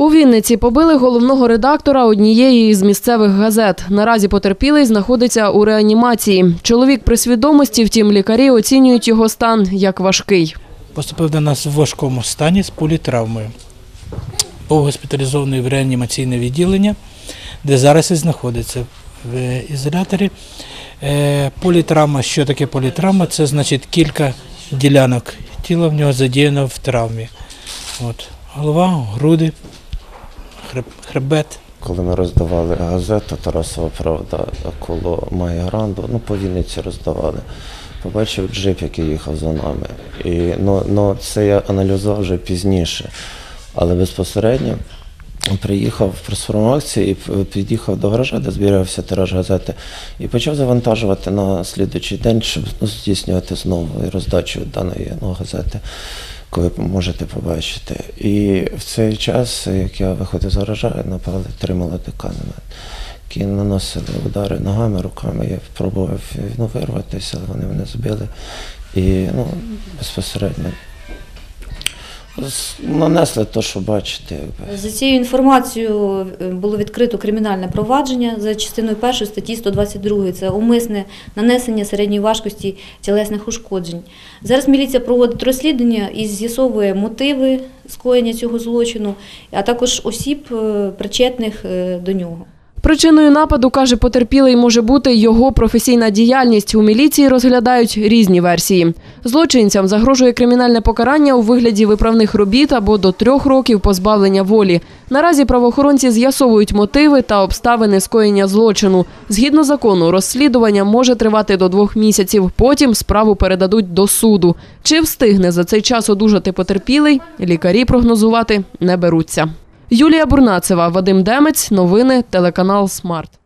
У Вінниці побили головного редактора однієї із місцевих газет. Наразі потерпілий знаходиться у реанімації. Чоловік при свідомості, втім, лікарі оцінюють його стан як важкий. Поступив до нас в важкому стані з політравмою. Був госпіталізований в реанімаційне відділення, де зараз і знаходиться в ізоляторі. Е, Політравма, що таке політравма? Це значить кілька ділянок тіла в нього задіяно в травмі. От. Голова, груди, хребет. Коли ми роздавали газету Тарасова Правда коло Майгранду, ну по Вінниці роздавали. Побачив джип, який їхав за нами. І, ну, ну, це я аналізував вже пізніше. Але безпосередньо приїхав в прес-форму акції і під'їхав до гаража, де збирався тираж газети, і почав завантажувати на слідуючий день, щоб ну, здійснювати знову роздачу даної ну, газети, коли можете побачити. І в цей час, як я виходив з гаража, напали три молодика на мене. Які наносили удари ногами, руками. Я пробував ну, вирватися, але вони мене збили. І ну, безпосередньо нанесли те, що бачите. За цією інформацією е, було відкрито кримінальне провадження за частиною першої статті 122. Це умисне нанесення середньої важкості тілесних ушкоджень. Зараз міліція проводить розслідування і з'ясовує мотиви скоєння цього злочину, а також осіб, е, причетних е, до нього. Причиною нападу, каже потерпілий, може бути його професійна діяльність. У міліції розглядають різні версії. Злочинцям загрожує кримінальне покарання у вигляді виправних робіт або до трьох років позбавлення волі. Наразі правоохоронці з'ясовують мотиви та обставини скоєння злочину. Згідно закону, розслідування може тривати до двох місяців. Потім справу передадуть до суду. Чи встигне за цей час одужати потерпілий, лікарі прогнозувати не беруться. Юлія Бурнацева, Вадим Демець, новини, телеканал Смарт.